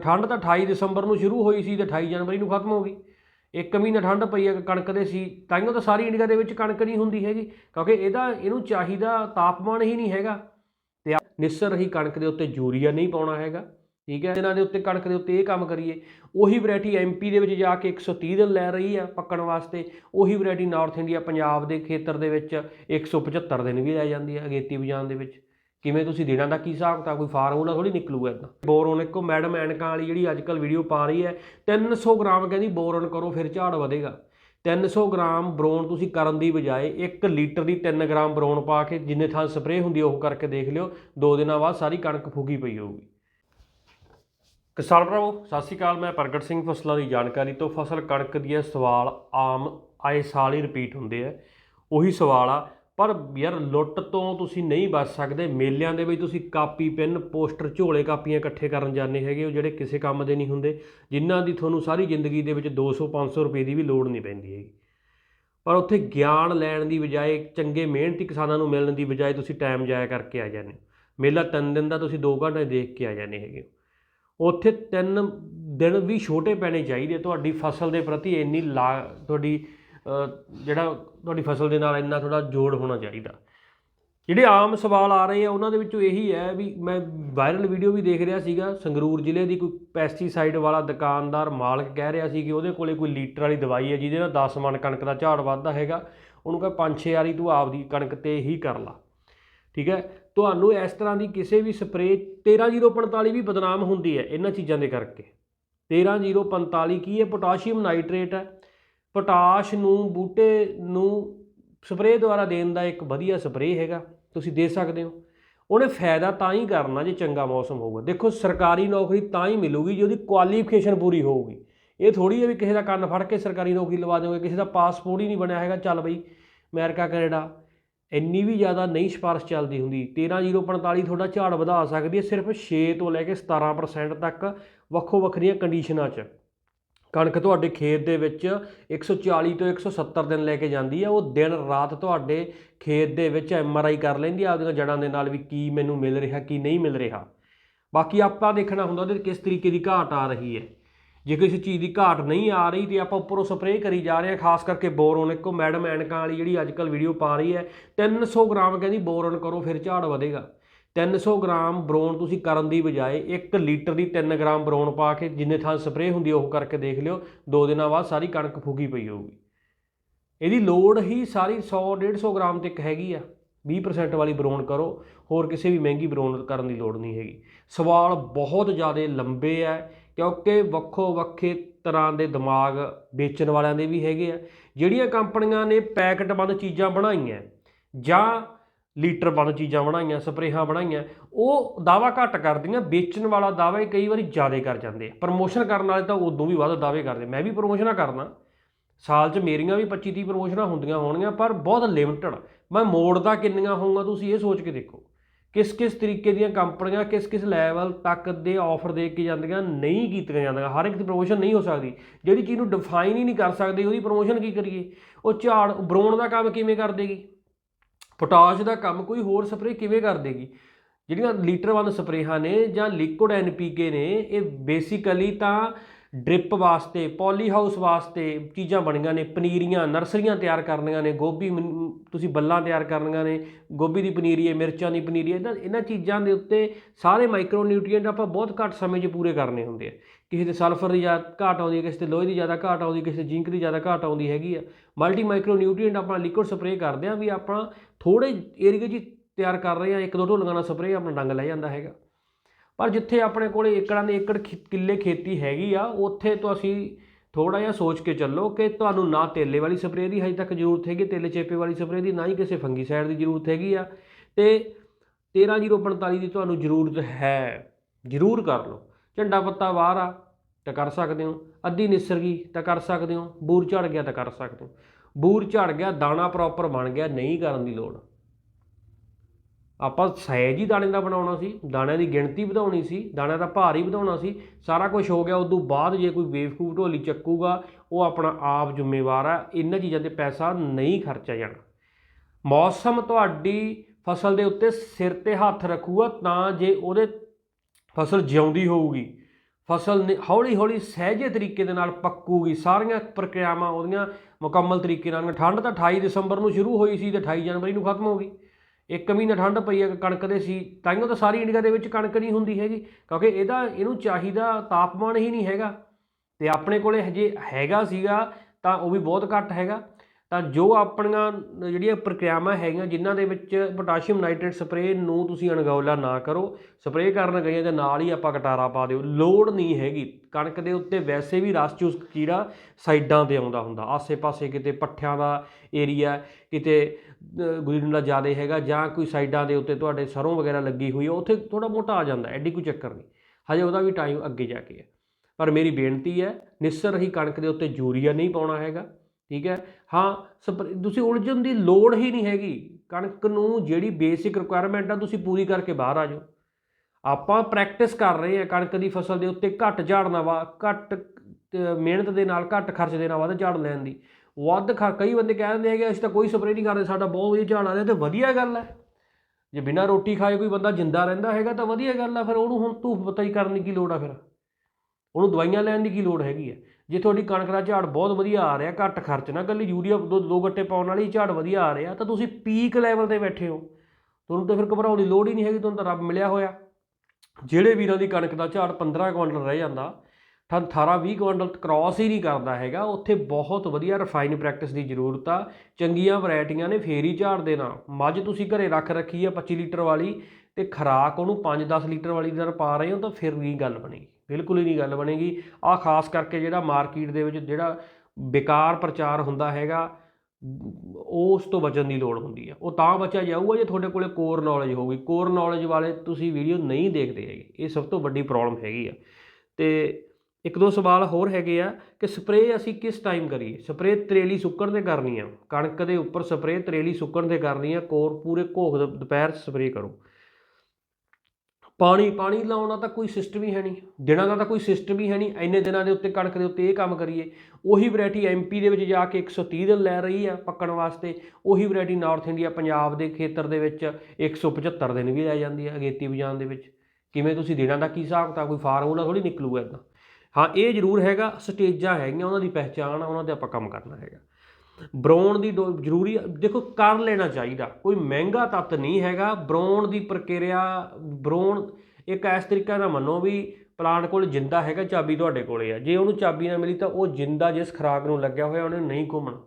ਠੰਡ ਤਾਂ 28 ਦਸੰਬਰ ਨੂੰ ਸ਼ੁਰੂ ਹੋਈ ਸੀ ਤੇ 28 ਜਨਵਰੀ ਨੂੰ ਖਤਮ ਹੋ ਗਈ। ਇੱਕ ਮਹੀਨਾ ਠੰਡ ਪਈ ਹੈ ਕਣਕ ਦੇ ਸੀ। ਤਾਈਓ ਤਾਂ ਸਾਰੀ ਇੰਡੀਆ ਦੇ ਵਿੱਚ ਕਣਕ ਨਹੀਂ ਹੁੰਦੀ ਹੈਗੀ, ਕਿਉਂਕਿ ਇਹਦਾ, ਇਹਨੂੰ ਚਾਹੀਦਾ ਤਾਪਮਾਨ ਹੀ ਨਹੀਂ ਹੈਗਾ। ਤੇ ਨਿਸਰ ਹੀ ਕਣਕ ਦੇ ਉੱਤੇ ਯੂਰੀਆ ਨਹੀਂ ਪਾਉਣਾ ਹੈਗਾ। ਠੀਕ ਹੈ? ਇਹਨਾਂ ਦੇ ਉੱਤੇ ਕਣਕ ਦੇ ਉੱਤੇ ਇਹ ਕੰਮ ਕਰੀਏ। ਉਹੀ ਵੈਰਾਈਟੀ ਐਮਪੀ ਦੇ ਵਿੱਚ ਜਾ ਕੇ 130 ਦਿਨ ਲੈ ਰਹੀ ਆ ਪੱਕਣ ਵਾਸਤੇ। ਉਹੀ ਵੈਰਾਈਟੀ ਨਾਰਥ ਇੰਡੀਆ, ਪੰਜਾਬ ਦੇ ਖੇਤਰ ਦੇ ਵਿੱਚ 175 ਦਿਨ ਵੀ ਲੈ ਜਾਂਦੀ ਹੈ ਅਗੇਤੀ ਬਜਾਨ ਦੇ ਵਿੱਚ। ਕਿਵੇਂ ਤੁਸੀਂ ਦੇਣਾ ਦਾ ਕੀ ਹਿਸਾਬ ਤਾਂ ਕੋਈ ਫਾਰਮੂਲਾ ਥੋੜੀ ਨਿਕਲੂਗਾ ਇਦਾਂ? ਬੋਰੋਨ ਇੱਕੋ ਮੈਡਮ ਐਨਕਾਂ ਵਾਲੀ ਜਿਹੜੀ ਅੱਜ ਕੱਲ ਵੀਡੀਓ ਪਾ ਰਹੀ ਹੈ। 300 ਗ੍ਰਾਮ ਕਹਿੰਦੀ ਬੋਰੋਨ ਕਰੋ, ਫਿਰ ਝਾੜ ਵਧੇਗਾ। 300 ਗ੍ਰਾਮ ਬਰੋਨ ਤੁਸੀਂ ਕਰਨ ਦੀ ਬਜਾਏ 1 ਲੀਟਰ ਦੀ 3 ਗ੍ਰਾਮ ਬਰੋਨ ਪਾ ਕੇ ਜਿੰਨੇ ਥਾਂ ਸਪਰੇਅ ਹੁੰਦੀ ਉਹ ਕਰਕੇ ਦੇਖ ਲਿਓ। ਦੋ ਦਿਨਾਂ ਬਾਅਦ ਸਾਰੀ ਕਣਕ ਫੁੱਗੀ ਪਈ ਹੋਊਗੀ। ਕਿਸਾਨ ਭਰਾਵੋ, ਸਤਿ ਸ਼੍ਰੀ ਅਕਾਲ। ਮੈਂ ਪ੍ਰਗਟ ਸਿੰਘ ਫਸਲਾਂ ਦੀ ਜਾਣਕਾਰੀ ਤੋਂ। ਫਸਲ ਕਣਕ ਦੀ ਸਵਾਲ ਆਮ ਆਏ ਸਾਲ ਹੀ ਰਿਪੀਟ ਹੁੰਦੇ ਆ। ਉਹੀ ਸਵਾਲ ਆ ਪਰ ਯਾਰ ਲੁੱਟ ਤੋਂ ਤੁਸੀਂ ਨਹੀਂ ਬਚ ਸਕਦੇ। ਮੇਲਿਆਂ ਦੇ ਵਿੱਚ ਤੁਸੀਂ ਕਾਪੀ, ਪਿੰਨ, ਪੋਸਟਰ, ਝੋਲੇ ਕਾਪੀਆਂ ਇਕੱਠੇ ਕਰਨ ਜਾਂਦੇ ਹੈਗੇ ਉਹ ਜਿਹੜੇ ਕਿਸੇ ਕੰਮ ਦੇ ਨਹੀਂ ਹੁੰਦੇ, ਜਿਨ੍ਹਾਂ ਦੀ ਤੁਹਾਨੂੰ ਸਾਰੀ ਜ਼ਿੰਦਗੀ ਦੇ ਵਿੱਚ 200 500 ਰੁਪਏ ਦੀ ਵੀ ਲੋੜ ਨਹੀਂ ਪੈਂਦੀ ਹੈਗੀ। ਪਰ ਉੱਥੇ ਗਿਆਨ ਲੈਣ ਦੀ ਬਜਾਏ, ਚੰਗੇ ਮਿਹਨਤੀ ਕਿਸਾਨਾਂ ਨੂੰ ਮਿਲਣ ਦੀ ਬਜਾਏ ਤੁਸੀਂ ਟਾਈਮ ਜਾਇਆ ਕਰਕੇ ਆ ਜਾਂਦੇ ਹੋ। ਮੇਲਾ ਤਿੰਨ ਦਿਨ ਦਾ ਤੁਸੀਂ 2 ਘੰਟੇ ਦੇਖ ਕੇ ਆ ਜਾਂਦੇ ਹੈਗੇ ਹੋ। ਉੱਥੇ ਤਿੰਨ ਦਿਨ ਵੀ ਛੋਟੇ ਪੈਣੇ ਚਾਹੀਦੇ ਤੁਹਾਡੀ ਫਸਲ ਦੇ ਪ੍ਰਤੀ ਇੰਨੀ ਲਾ, ਤੁਹਾਡੀ ਜਿਹੜਾ ਤੁਹਾਡੀ ਫਸਲ ਦੇ ਨਾਲ ਇੰਨਾ ਥੋੜਾ ਜੋੜ ਹੋਣਾ ਚਾਹੀਦਾ। ਜਿਹੜੇ ਆਮ ਸਵਾਲ ਆ ਰਹੇ ਆ, ਉਹਨਾਂ ਦੇ ਵਿੱਚੋਂ ਇਹੀ ਹੈ ਵੀ ਮੈਂ ਵਾਇਰਲ ਵੀਡੀਓ ਵੀ ਦੇਖ ਰਿਹਾ ਸੀਗਾ, ਸੰਗਰੂਰ ਜ਼ਿਲ੍ਹੇ ਦੀ ਕੋਈ ਪੈਸਟੀਸਾਈਡ ਵਾਲਾ ਦੁਕਾਨਦਾਰ ਮਾਲਕ ਕਹਿ ਰਿਹਾ ਸੀ ਕਿ ਉਹਦੇ ਕੋਲੇ ਕੋਈ ਲੀਟਰ ਵਾਲੀ ਦਵਾਈ ਹੈ, ਜਿਹਦੇ ਨਾਲ 10 ਮਣ ਕਣਕ ਦਾ ਝਾੜ ਵੱਧਦਾ ਹੈਗਾ। ਉਹਨੂੰ ਕਹੇ, ਪੰਜ ਛੇ ਵਾਰੀ ਤੂੰ ਆਪਦੀ ਕਣਕ ਤੇ ਹੀ ਕਰ ਲਾ। ਠੀਕ ਹੈ? ਤੁਹਾਨੂੰ ਇਸ ਤਰ੍ਹਾਂ ਦੀ ਕਿਸੇ ਵੀ ਸਪਰੇਅ 13045 ਵੀ ਬਦਨਾਮ ਹੁੰਦੀ ਹੈ ਇਹਨਾਂ ਚੀਜ਼ਾਂ ਦੇ ਕਰਕੇ। 13045 ਕੀ ਹੈ? ਪੋਟਾਸ਼ੀਅਮ ਨਾਈਟ੍ਰੇਟ ਹੈ। ਪੋਟਾਸ਼ ਨੂੰ, ਬੂਟੇ ਨੂੰ ਸਪਰੇਅ ਦੁਆਰਾ ਦੇਣ ਦਾ ਇੱਕ ਵਧੀਆ ਸਪਰੇਅ ਹੈਗਾ, ਤੁਸੀਂ ਦੇ ਸਕਦੇ ਹੋ। ਉਹਨੇ ਫਾਇਦਾ ਤਾਂ ਹੀ ਕਰਨਾ ਜੇ ਚੰਗਾ ਮੌਸਮ ਹੋਊਗਾ। ਦੇਖੋ, ਸਰਕਾਰੀ ਨੌਕਰੀ ਤਾਂ ਹੀ ਮਿਲੂਗੀ ਜੇ ਉਹਦੀ ਕੁਆਲੀਫਿਕੇਸ਼ਨ ਪੂਰੀ ਹੋਊਗੀ। ਇਹ ਥੋੜੀ ਹੈ ਵੀ ਕਿਸੇ ਦਾ ਕੰਨ ਫੜ ਕੇ ਸਰਕਾਰੀ ਨੌਕਰੀ ਲਵਾ ਦੇਵੋਗੇ ਕਿਸੇ ਦਾ ਪਾਸਪੋਰਟ ਹੀ ਨਹੀਂ ਬਣਿਆ ਹੈਗਾ, ਚੱਲ ਬਈ ਅਮਰੀਕਾ, ਕੈਨੇਡਾ। ਇੰਨੀ ਵੀ ਜ਼ਿਆਦਾ ਨਹੀਂ ਸਿਫਾਰਿਸ਼ ਚੱਲਦੀ ਹੁੰਦੀ। 13045 ਤੁਹਾਡਾ ਝਾੜ ਵਧਾ ਸਕਦੀ ਹੈ ਸਿਰਫ 6 ਤੋਂ ਲੈ ਕੇ 17% ਤੱਕ ਵੱਖੋ ਵੱਖਰੀਆਂ ਕੰਡੀਸ਼ਨਾਂ 'ਚ। ਕਣਕ ਤੁਹਾਡੇ ਖੇਤ ਦੇ ਵਿੱਚ 140 ਤੋਂ 170 ਦਿਨ ਲੈ ਕੇ ਜਾਂਦੀ ਹੈ ਉਹ ਦਿਨ ਰਾਤ ਤੁਹਾਡੇ ਖੇਤ ਦੇ ਵਿੱਚ ਐਮ ਆਰ ਆਈ ਕਰ ਲੈਂਦੀ ਆ, ਆਪਦੀਆਂ ਜੜਾਂ ਦੇ ਨਾਲ ਵੀ ਕੀ ਮੈਨੂੰ ਮਿਲ ਰਿਹਾ, ਕੀ ਨਹੀਂ ਮਿਲ ਰਿਹਾ। ਬਾਕੀ ਆਪਾਂ ਦੇਖਣਾ ਹੁੰਦਾ ਉਹਦੇ ਕਿਸ ਤਰੀਕੇ ਦੀ ਘਾਟ ਆ ਰਹੀ ਹੈ। ਜੇ ਕਿਸੇ ਚੀਜ਼ ਦੀ ਘਾਟ ਨਹੀਂ ਆ ਰਹੀ ਤੇ ਆਪਾਂ ਉੱਪਰੋਂ ਸਪਰੇਅ ਕਰੀ ਜਾ ਰਹੇ ਹਾਂ, ਖਾਸ ਕਰਕੇ ਬੋਰੋਨ ਇੱਕੋ, ਮੈਡਮ ਐਨਕਾਂ ਵਾਲੀ ਜਿਹੜੀ ਅੱਜ ਕੱਲ ਵੀਡੀਓ ਪਾ ਰਹੀ ਹੈ 300 ਗ੍ਰਾਮ ਕਹਿੰਦੀ ਬੋਰੋਨ ਕਰੋ, ਫਿਰ ਝਾੜ ਵਧੇਗਾ। 300 ਗ੍ਰਾਮ ਬਰੋਨ ਤੁਸੀਂ ਕਰਨ ਦੀ ਬਜਾਏ 1 ਲੀਟਰ ਦੀ 3 ਗ੍ਰਾਮ ਬਰੋਨ ਪਾ ਕੇ ਜਿੰਨੇ ਥਾਂ ਸਪਰੇਅ ਹੁੰਦੀ ਉਹ ਕਰਕੇ ਦੇਖ ਲਿਓ। ਦੋ ਦਿਨਾਂ ਬਾਅਦ ਸਾਰੀ ਕਣਕ ਫੁੱਗੀ ਪਈ ਹੋਊਗੀ। ਇਹਦੀ ਲੋੜ ਹੀ ਸਾਰੀ 100 150 ਗ੍ਰਾਮ ਤੱਕ ਹੈਗੀ ਆ। 20% ਵਾਲੀ ਬਰੋਨ ਕਰੋ, ਹੋਰ ਕਿਸੇ ਵੀ ਮਹਿੰਗੀ ਬਰੋਨ ਕਰਨ ਦੀ ਲੋੜ ਨਹੀਂ ਹੈਗੀ। ਸਵਾਲ ਬਹੁਤ ਜ਼ਿਆਦਾ ਲੰਬੇ ਆ, ਕਿਉਂਕਿ ਵੱਖੋ ਵੱਖੇ ਤਰ੍ਹਾਂ ਦੇ ਦਿਮਾਗ ਵੇਚਣ ਵਾਲਿਆਂ ਦੇ ਵੀ ਹੈਗੇ ਆ। ਜਿਹੜੀਆਂ ਕੰਪਨੀਆਂ ਨੇ ਪੈਕਟ ਬੰਦ ਚੀਜ਼ਾਂ ਬਣਾਈਆਂ, ਜਾਂ ਲੀਟਰ ਬੰਦ ਚੀਜ਼ਾਂ ਬਣਾਈਆਂ, ਸਪਰੇਹਾਂ ਬਣਾਈਆਂ, ਉਹ ਦਾਵਾ ਘੱਟ ਕਰਦੀਆਂ, ਵੇਚਣ ਵਾਲਾ ਦਾਅਵਾ ਕਈ ਵਾਰੀ ਜ਼ਿਆਦਾ ਕਰ ਜਾਂਦੇ ਪ੍ਰਮੋਸ਼ਨ ਕਰਨ ਵਾਲੇ ਤਾਂ ਉਦੋਂ ਵੀ ਵੱਧ ਦਾਅਵੇ ਕਰਦੇ। ਮੈਂ ਵੀ ਪ੍ਰਮੋਸ਼ਨਾਂ ਕਰਨਾ ਸਾਲ 'ਚ ਮੇਰੀਆਂ ਵੀ 25 30 ਪ੍ਰਮੋਸ਼ਨਾਂ ਹੁੰਦੀਆਂ ਹੋਣਗੀਆਂ, ਪਰ ਬਹੁਤ ਲਿਮਟਡ। ਮੈਂ ਮੋੜਦਾ ਕਿੰਨੀਆਂ ਹੋਊਗਾ ਤੁਸੀਂ ਇਹ ਸੋਚ ਕੇ ਦੇਖੋ। ਕਿਸ ਕਿਸ ਤਰੀਕੇ ਦੀਆਂ ਕੰਪਨੀਆਂ ਕਿਸ ਕਿਸ ਲੈਵਲ ਤੱਕ ਦੇ ਆਫਰ ਦੇ ਕੇ ਜਾਂਦੀਆਂ, ਨਹੀਂ ਕੀਤੀਆਂ ਜਾਂਦੀਆਂ। ਹਰ ਇੱਕ ਦੀ ਪ੍ਰਮੋਸ਼ਨ ਨਹੀਂ ਹੋ ਸਕਦੀ। ਜਿਹੜੀ ਚੀਜ਼ ਨੂੰ ਡਿਫਾਈਨ ਹੀ ਨਹੀਂ ਕਰ ਸਕਦੇ, ਉਹਦੀ ਪ੍ਰਮੋਸ਼ਨ ਕੀ ਕਰੀਏ? ਉਹ ਝਾੜ ਬਰੋਨ ਦਾ ਕੰਮ ਕਿਵੇਂ ਕਰ ਦੇਗੀ? ਪੋਟਾਸ਼ ਦਾ ਕੰਮ ਕੋਈ ਹੋਰ ਸਪਰੇਅ ਕਿਵੇਂ ਕਰ ਦੇਗੀ? ਜਿਹੜੀਆਂ ਲੀਟਰਬੰਦ ਸਪਰੇਹਾਂ ਨੇ ਜਾਂ ਲਿਕੁਇਡ ਐਨਪੀਕੇ ਨੇ, ਇਹ ਬੇਸਿਕਲੀ ਤਾਂ ਡ੍ਰਿਪ ਵਾਸਤੇ ਪੋਲੀ ਹਾਊਸ ਵਾਸਤੇ ਚੀਜ਼ਾਂ ਬਣੀਆਂ ਨੇ, ਪਨੀਰੀਆਂ, ਨਰਸਰੀਆਂ ਤਿਆਰ ਕਰਨੀਆਂ ਨੇ, ਗੋਭੀ ਤੁਸੀਂ ਬੱਲਾਂ ਤਿਆਰ ਕਰਨੀਆਂ ਨੇ, ਗੋਭੀ ਦੀ ਪਨੀਰੀ ਹੈ, ਮਿਰਚਾਂ ਦੀ ਪਨੀਰੀ ਹੈ ਇਹਨਾਂ ਇਹਨਾਂ ਚੀਜ਼ਾਂ ਦੇ ਉੱਤੇ ਸਾਰੇ ਮਾਈਕਰੋ ਨਿਊਟ੍ਰੀਐਂਟ ਆਪਾਂ ਬਹੁਤ ਘੱਟ ਸਮੇਂ 'ਚ ਪੂਰੇ ਕਰਨੇ ਹੁੰਦੇ ਆ। ਕਿਸੇ ਤੇ ਸਲਫਰ ਦੀ ਜ਼ਿਆਦਾ ਘਾਟ ਆਉਂਦੀ ਹੈ, ਕਿਸੇ ਤੇ ਲੋਹੇ ਦੀ ਜ਼ਿਆਦਾ ਘਾਟ ਆਉਂਦੀ ਕਿਸੇ ਤੇ ਜ਼ਿੰਕ ਦੀ ਜ਼ਿਆਦਾ ਘਾਟ ਆਉਂਦੀ ਹੈਗੀ ਆ। ਮਲਟੀ ਮਾਈਕਰੋ ਨਿਊਟ੍ਰੀਐਂਟ ਆਪਣਾ ਲਿਕੁਇਡ ਸਪਰੇਅ ਕਰਦੇ ਆ ਵੀ ਆਪਾਂ ਥੋੜੇ ਏਰੀਏ 'ਚ ਤਿਆਰ ਕਰ ਰਹੇ ਆ ਇੱਕ ਦੋ ਢੋਲੀਆਂ ਨਾਲ ਸਪਰੇਅ ਆਪਣਾ ਡੰਗ ਲੈ ਜਾਂਦਾ ਹੈਗਾ। ਪਰ ਜਿੱਥੇ ਆਪਣੇ ਕੋਲੇ ਏਕੜਾਂ ਦੇ ਏਕੜ ਖੇ- ਕਿੱਲੇ ਖੇਤੀ ਹੈਗੀ ਆ, ਉੱਥੇ ਤੋਂ ਅਸੀਂ ਥੋੜਾ ਜਿਹਾ ਸੋਚ ਕੇ ਚੱਲੋ ਕਿ ਤੁਹਾਨੂੰ ਨਾ ਤੇਲੇ ਵਾਲੀ ਸਪਰੇਅ ਦੀ ਹਜੇ ਤੱਕ ਜ਼ਰੂਰਤ ਹੈਗੀ, ਤੇਲੇ ਚੇਪੇ ਵਾਲੀ ਸਪਰੇਅ ਦੀ, ਨਾ ਹੀ ਕਿਸੇ ਫੰਗੀਸਾਈਡ ਦੀ ਜ਼ਰੂਰਤ ਹੈਗੀ ਆ। ਤੇ 13045 ਦੀ ਤੁਹਾਨੂੰ ਜ਼ਰੂਰਤ ਹੈ, ਜ਼ਰੂਰ ਕਰ ਲਓ। ਝੰਡਾ ਪੱਤਾ ਬਾਹਰ ਆ, ਤਾਂ ਕਰ ਸਕਦੇ ਹੋ। ਅੱਧੀ ਨਿਸਰ ਗਈ, ਤਾਂ ਕਰ ਸਕਦੇ ਹੋ। ਬੂਰ ਝੜ ਗਿਆ, ਤਾਂ ਕਰ ਸਕਦੇ ਹੋ। ਬੂਰ ਝੜ ਗਿਆ, ਦਾਣਾ ਪ੍ਰੋਪਰ ਬਣ ਗਿਆ, ਨਹੀਂ ਕਰਨ ਦੀ ਲੋੜ। ਆਪਾਂ ਸਾਈਜ਼ ਹੀ ਦਾਣੇ ਦਾ ਬਣਾਉਣਾ ਸੀ, ਦਾਣਿਆਂ ਦੀ ਗਿਣਤੀ ਵਧਾਉਣੀ ਸੀ, ਦਾਣਿਆਂ ਦਾ ਭਾਰ ਹੀ ਵਧਾਉਣਾ ਸੀ, ਸਾਰਾ ਕੁਝ ਹੋ ਗਿਆ, ਉਦੋਂ ਬਾਅਦ ਜੇ ਕੋਈ ਬੇਵਕੂਫ ਢੋਲੀ ਚੱਕੂਗਾ, ਉਹ ਆਪਣਾ ਆਪ ਜ਼ਿੰਮੇਵਾਰ ਆ, ਇਹਨਾਂ ਚੀਜ਼ਾਂ ਤੇ ਪੈਸਾ ਨਹੀਂ ਖਰਚਿਆ ਜਾਣਾ। ਮੌਸਮ ਤੁਹਾਡੀ ਫਸਲ ਦੇ ਉੱਤੇ ਸਿਰ ਤੇ ਹੱਥ ਰੱਖੂਗਾ, ਤਾਂ ਜੇ ਉਹਦੇ ਫਸਲ ਜਿਉਂਦੀ ਹੋਊਗੀ। ਫਸਲ ਹੌਲੀ ਹੌਲੀ ਸਹਿਜੇ ਤਰੀਕੇ ਦੇ ਨਾਲ ਪੱਕੂਗੀ। ਸਾਰੀਆਂ ਪ੍ਰਕਿਰਿਆਵਾਂ ਉਹਦੀਆਂ ਮੁਕੰਮਲ ਤਰੀਕੇ ਨਾਲ ਠੰਡ ਤਾਂ 28 ਦਸੰਬਰ ਨੂੰ ਸ਼ੁਰੂ ਹੋਈ ਸੀ ਤੇ 28 ਜਨਵਰੀ ਨੂੰ ਖਤਮ ਹੋ ਗਈ। ਇੱਕ ਮਹੀਨਾ ਠੰਡ ਪਈ ਹੈ ਕਣਕ ਦੇ ਸੀ। ਤਾਈਓ ਤਾਂ ਸਾਰੀ ਇੰਡੀਆ ਦੇ ਵਿੱਚ ਕਣਕ ਨਹੀਂ ਹੁੰਦੀ ਹੈਗੀ, ਕਿਉਂਕਿ ਇਹਦਾ, ਇਹਨੂੰ ਚਾਹੀਦਾ ਤਾਪਮਾਨ ਹੀ ਨਹੀਂ ਹੈਗਾ। ਤੇ ਆਪਣੇ ਕੋਲੇ ਹਜੇ ਹੈਗਾ ਸੀਗਾ, ਤਾਂ ਉਹ ਵੀ ਬਹੁਤ ਘੱਟ ਹੈਗਾ। ਤਾਂ ਜੋ ਆਪਣੀਆਂ ਜਿਹੜੀਆਂ ਪ੍ਰਕਿਰਿਆਵਾਂ ਹੈਗੀਆਂ, ਜਿਨ੍ਹਾਂ ਦੇ ਵਿੱਚ ਪੋਟਾਸ਼ੀਅਮ ਨਾਈਟ੍ਰੇਟ ਸਪਰੇਅ ਨੂੰ ਤੁਸੀਂ ਅਣਗੌਲਾ ਨਾ ਕਰੋ, ਸਪਰੇਅ ਕਰਨ ਗਏ ਤੇ ਨਾਲ ਹੀ ਆਪਾਂ ਕਟਾਰਾ ਪਾ ਦਿਓ। ਲੋੜ ਨਹੀਂ ਹੈਗੀ। ਕਣਕ ਦੇ ਉੱਤੇ ਵੈਸੇ ਵੀ ਰਸ ਚੂਸ ਕੀੜਾ ਸਾਈਡਾਂ ਤੇ ਆਉਂਦਾ ਹੁੰਦਾ। ਆਸੇ-ਪਾਸੇ ਕਿਤੇ ਪੱਠਿਆਂ ਦਾ ਏਰੀਆ, ਕਿਤੇ ਗੁਰੀਲਾ ਜ਼ਿਆਦਾ ਹੈਗਾ ਜਾਂ ਕੋਈ ਸਾਈਡਾਂ ਦੇ ਉੱਤੇ ਤੁਹਾਡੇ ਸਰੋਂ ਵਗੈਰਾ ਲੱਗੀ ਹੋਈ ਹੈ ਉੱਥੇ ਥੋੜਾ ਮੋਟਾ ਆ ਜਾਂਦਾ। ਐਡੀ ਕੋਈ ਚੱਕਰ ਨਹੀਂ। ਹਜੇ ਉਹਦਾ ਵੀ ਟਾਈਮ ਅੱਗੇ ਜਾ ਕੇ ਹੈ ਪਰ ਮੇਰੀ ਬੇਨਤੀ ਹੈ, ਨਿਸਰ ਹੀ ਕਣਕ ਦੇ ਉੱਤੇ ਯੂਰੀਆ ਨਹੀਂ ਪਾਉਣਾ ਹੈਗਾ। ਠੀਕ ਹੈ? ਹਾਂ, ਸਪਰੇ, ਤੁਸੀਂ ਉਲਝਣ ਦੀ ਲੋੜ ਹੀ ਨਹੀਂ ਹੈਗੀ। ਕਣਕ ਨੂੰ ਜਿਹੜੀ ਬੇਸਿਕ ਰਿਕੁਆਇਰਮੈਂਟ ਆ, ਤੁਸੀਂ ਪੂਰੀ ਕਰਕੇ ਬਾਹਰ ਆ ਜਾਓ। ਆਪਾਂ ਪ੍ਰੈਕਟਿਸ ਕਰ ਰਹੇ ਹਾਂ ਕਣਕ ਦੀ ਫਸਲ ਦੇ ਉੱਤੇ ਘੱਟ ਝਾੜਨਾ ਵਾ, ਘੱਟ ਮਿਹਨਤ ਦੇ ਨਾਲ ਘੱਟ ਖਰਚ ਦੇ ਨਾਲ ਵੱਧ ਝਾੜ ਲੈਣ ਦੀ। ਵੱਧ ਖ, ਕਈ ਬੰਦੇ ਕਹਿ ਦਿੰਦੇ ਹੈਗੇ, ਅਸੀਂ ਤਾਂ ਕੋਈ ਸਪਰੇਅ ਨਹੀਂ ਕਰਦੇ, ਸਾਡਾ ਬਹੁਤ ਵਧੀਆ ਝਾੜ ਆ ਰਿਹਾ ਤੇ ਵਧੀਆ ਗੱਲ ਹੈ। ਜੇ ਬਿਨਾਂ ਰੋਟੀ ਖਾਏ ਕੋਈ ਬੰਦਾ ਜਿੰਦਾ ਰਹਿੰਦਾ ਹੈਗਾ ਤਾਂ ਵਧੀਆ ਗੱਲ ਆ, ਫਿਰ ਉਹਨੂੰ ਹੁਣ ਧੂਫ ਪਤਾਈ ਕਰਨ ਦੀ ਕੀ ਲੋੜ ਆ ਫਿਰ? ਉਹਨੂੰ ਦਵਾਈਆਂ ਲੈਣ ਦੀ ਕੀ ਲੋੜ ਹੈਗੀ ਹੈ? ਜੇ ਤੁਹਾਡੀ ਕਣਕ ਦਾ ਝਾੜ ਬਹੁਤ ਵਧੀਆ ਆ ਰਿਹਾ, ਘੱਟ ਖਰਚ ਨਾਲ ਗੱਲੀ ਯੂਰੀਆ ਦੋ ਦੋ ਗੱਟੇ ਪਾਉਣ ਵਾਲੀ ਝਾੜ ਵਧੀਆ ਆ ਰਿਹਾ, ਤਾਂ ਤੁਸੀਂ ਪੀਕ ਲੈਵਲ ਤੇ ਬੈਠੇ ਹੋ। ਤੁਹਾਨੂੰ ਤਾਂ ਫਿਰ ਘਬਰਾਉਣ ਦੀ ਲੋੜ ਹੀ ਨਹੀਂ ਹੈਗੀ, ਤੁਹਾਨੂੰ ਤਾਂ ਰੱਬ ਮਿਲਿਆ ਹੋਇਆ। ਜਿਹੜੇ ਵੀਰਾਂ ਦੀ ਕਣਕ ਦਾ ਝਾੜ 15 ਕੁਇੰਟਲ ਰਹਿ ਜਾਂਦਾ ਤਾਂ 18 20 ਕੁਇੰਟਲ ਕ੍ਰਾਸ ਹੀ ਨਹੀਂ ਕਰਦਾ ਹੈਗਾ, ਉੱਥੇ ਬਹੁਤ ਵਧੀਆ ਰਿਫਾਈਨ ਪ੍ਰੈਕਟਿਸ ਦੀ ਜ਼ਰੂਰਤ ਆ। ਚੰਗੀਆਂ ਵੈਰਾਈਟੀਆਂ ਨੇ, ਫੇਰ ਹੀ ਝਾੜ ਦੇਣਾ। ਮੱਝ ਤੁਸੀਂ ਘਰੇ ਰੱਖ ਰੱਖੀ ਆ 25 ਲੀਟਰ ਵਾਲੀ ਤੇ ਖਰਾਕ ਉਹਨੂੰ 5-10 ਲੀਟਰ ਵਾਲੀ ਦਰ ਪਾ ਰਹੇ ਹੋ ਤਾਂ ਫਿਰ ਨਹੀਂ ਗੱਲ ਬਣੇਗੀ, ਬਿਲਕੁਲ ਹੀ ਨਹੀਂ ਗੱਲ ਬਣੇਗੀ। ਆ ਖਾਸ ਕਰਕੇ ਜਿਹੜਾ ਮਾਰਕੀਟ ਦੇ ਵਿੱਚ ਜਿਹੜਾ ਬੇਕਾਰ ਪ੍ਰਚਾਰ ਹੁੰਦਾ ਹੈਗਾ, ਉਸ ਤੋਂ ਬਚਣ ਦੀ ਲੋੜ ਹੁੰਦੀ ਹੈ ਉਹ ਤਾਂ ਬਚਿਆ ਜਾਊਗਾ ਜੇ ਤੁਹਾਡੇ ਕੋਲੇ ਕੋਰ ਨੌਲੇਜ ਹੋਊਗੀ। ਕੋਰ ਨੌਲੇਜ ਵਾਲੇ ਤੁਸੀਂ ਵੀਡੀਓ ਨਹੀਂ ਦੇਖਦੇ ਹੈਗੇ, ਇਹ ਸਭ ਤੋਂ ਵੱਡੀ ਪ੍ਰੋਬਲਮ ਹੈਗੀ ਆ। ਤੇ ਇੱਕ ਦੋ ਸਵਾਲ ਹੋਰ ਹੈਗੇ ਆ ਕਿ ਸਪਰੇਅ ਅਸੀਂ ਕਿਸ ਟਾਈਮ ਕਰੀਏ? ਸਪਰੇਅ ਤਰੇਲੀ ਸੁੱਕਣ ਤੇ ਕਰਨੀ ਆ। ਕਣਕ ਦੇ ਉੱਪਰ ਸਪਰੇਅ ਤਰੇਲੀ ਸੁੱਕਣ ਤੇ ਕਰਨੀ ਆ। ਕੋਰ ਪੂਰੇ ਘੋਖ ਦੁਪਹਿਰ 'ਚ ਸਪਰੇਅ ਕਰੋ। ਪਾਣੀ ਪਾਣੀ ਲਾਉਣ ਦਾ ਤਾਂ ਕੋਈ ਸਿਸਟਮ ਹੀ ਹੈ ਨਹੀਂ। ਦਿਨਾਂ ਦਾ ਤਾਂ ਕੋਈ ਸਿਸਟਮ ਹੀ ਹੈ ਨਹੀਂ। ਇੰਨੇ ਦਿਨਾਂ ਦੇ ਉੱਤੇ ਕਣਕ ਦੇ ਉੱਤੇ ਇਹ ਕੰਮ ਕਰੀਏ। ਉਹੀ ਵੈਰਾਈਟੀ ਐਮਪੀ ਦੇ ਵਿੱਚ ਜਾ ਕੇ 130 ਦਿਨ ਲੈ ਰਹੀ ਆ ਪੱਕਣ ਵਾਸਤੇ। ਉਹੀ ਵੈਰਾਈਟੀ ਨਾਰਥ ਇੰਡੀਆ ਪੰਜਾਬ ਦੇ ਖੇਤਰ ਦੇ ਵਿੱਚ 175 ਦਿਨ ਵੀ ਲੈ ਜਾਂਦੀ ਹੈ ਅਗੇਤੀ ਬਜਾਨ ਦੇ ਵਿੱਚ। ਕਿਵੇਂ ਤੁਸੀਂ ਦਿਨਾਂ ਦਾ ਕੀ ਹਿਸਾਬ ਤਾਂ ਕੋਈ ਫਾਰਮੂਲਾ ਥੋੜੀ ਨਿਕਲੂਗਾ ਇਦਾਂ। ਹਾਂ, ਇਹ ਜ਼ਰੂਰ ਹੈਗਾ, ਸਟੇਜਾਂ ਹੈਗੀਆਂ, ਉਹਨਾਂ ਦੀ ਪਹਿਚਾਣ ਆ, ਉਹਨਾਂ ਤੇ ਆਪਾਂ ਕੰਮ ਕਰਨਾ ਹੈਗਾ। ਬਰੌਨ ਦੀ ਡੋ- ਜ਼ਰੂਰੀ ਦੇਖੋ ਕਰ ਲੈਣਾ ਚਾਹੀਦਾ, ਕੋਈ ਮਹਿੰਗਾ ਤੱਤ ਨਹੀਂ ਹੈਗਾ ਬਰੌਨ ਦੀ ਪ੍ਰਕਿਰਿਆ ਬਰੌਨ ਇੱਕ ਇਸ ਤਰੀਕਾ ਨਾਲ ਮੰਨੋ ਵੀ ਪਲਾਂਟ ਕੋਲ ਜਿੰਦਾ ਹੈਗਾ, ਚਾਬੀ ਤੁਹਾਡੇ ਕੋਲੇ ਆ, ਜੇ ਉਹਨੂੰ ਚਾਬੀ ਨਾ ਮਿਲੀ ਤਾਂ ਉਹ ਜਿੰਦਾ ਜਿਸ ਖਰਾਕ ਨੂੰ ਲੱਗਿਆ ਹੋਇਆ ਉਹਨੇ ਨਹੀਂ ਘੁੰਮਣਾ,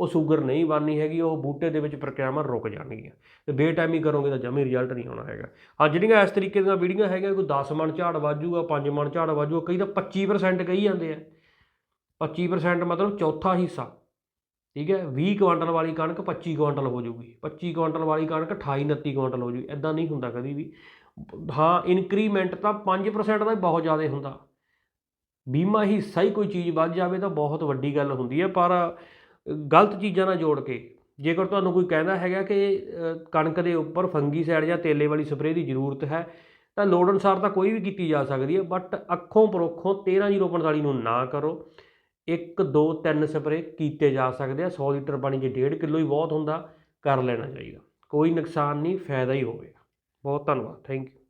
ਉਹ ਸ਼ੂਗਰ ਨਹੀਂ ਬਣਨੀ ਹੈਗੀ, ਉਹ ਬੂਟੇ ਦੇ ਵਿੱਚ ਪ੍ਰਕਿਰਿਆਵਾਂ ਰੁਕ ਜਾਣਗੀਆਂ, ਤੇ ਬੇਟਾਈਮੀ ਕਰੋਗੇ ਤਾਂ ਜਮੀ ਰਿਜ਼ਲਟ ਨਹੀਂ ਆਉਣਾ ਹੈਗਾ। ਹਾਂ ਜਿਹੜੀਆਂ ਇਸ ਤਰੀਕੇ ਦੀਆਂ ਵੀਡੀਓ ਹੈਗੀਆਂ, ਕੋਈ 10 ਮਣ ਝਾੜ ਵਾਜੂਗਾ 5 ਮਣ ਝਾੜ ਵਾਜੂਗਾ, ਕਈ ਤਾਂ 25% ਕਹੀ ਜਾਂਦੇ ਆ। 25% ਮਤਲਬ ਚੌਥਾ ਹਿੱਸਾ। ਠੀਕ ਹੈ 20 ਕੁਆਂਟਲ ਵਾਲੀ ਕਣਕ 25 ਕੁਆਂਟਲ ਹੋ ਜਾਊਗੀ। 25 ਕੁਆਂਟਲ ਵਾਲੀ ਕਣਕ 28 29 ਕੁਆਂਟਲ ਹੋ ਜੂਗੀ ਐਦਾਂ ਨਹੀਂ ਹੁੰਦਾ ਕਦੀ ਵੀ। ਹਾਂ ਇਨਕਰੀਮੈਂਟ ਤਾਂ 5% ਦਾ ਬਹੁਤ ਜ਼ਿਆਦਾ ਹੁੰਦਾ। ਬੀਮਾ ਹੀ ਸਹੀ ਕੋਈ ਚੀਜ਼ ਵੱਧ ਜਾਵੇ ਤਾਂ ਬਹੁਤ ਵੱਡੀ ਗੱਲ ਹੁੰਦੀ ਹੈ, ਪਰ ਗਲਤ ਚੀਜ਼ਾਂ ਨਾਲ ਜੋੜ ਕੇ। ਜੇਕਰ ਤੁਹਾਨੂੰ ਕੋਈ ਕਹਿੰਦਾ ਹੈਗਾ ਕਿ ਕਣਕ ਦੇ ਉੱਪਰ ਫੰਗੀਸਾਈਡ ਜਾਂ ਤੇਲੇ ਵਾਲੀ ਸਪਰੇਅ ਦੀ ਜ਼ਰੂਰਤ ਹੈ, ਤਾਂ ਲੋੜ ਅਨੁਸਾਰ ਤਾਂ ਕੋਈ ਵੀ ਕੀਤੀ ਜਾ ਸਕਦੀ ਹੈ, ਬਟ ਅੱਖੋਂ ਪਰੋਖੋਂ 13045 ਨੂੰ ਨਾ ਕਰੋ। ਇੱਕ, ਦੋ, ਤਿੰਨ ਸਪਰੇਅ ਕੀਤੇ ਜਾ ਸਕਦੇ ਆ 100 ਲੀਟਰ ਪਾਣੀ ਜੇ 1.5 ਕਿਲੋ ਹੀ ਬਹੁਤ ਹੁੰਦਾ, ਕਰ ਲੈਣਾ ਚਾਹੀਦਾ। ਕੋਈ ਨੁਕਸਾਨ ਨਹੀਂ, ਫਾਇਦਾ ਹੀ ਹੋਵੇਗਾ। ਬਹੁਤ ਧੰਨਵਾਦ। Thank you.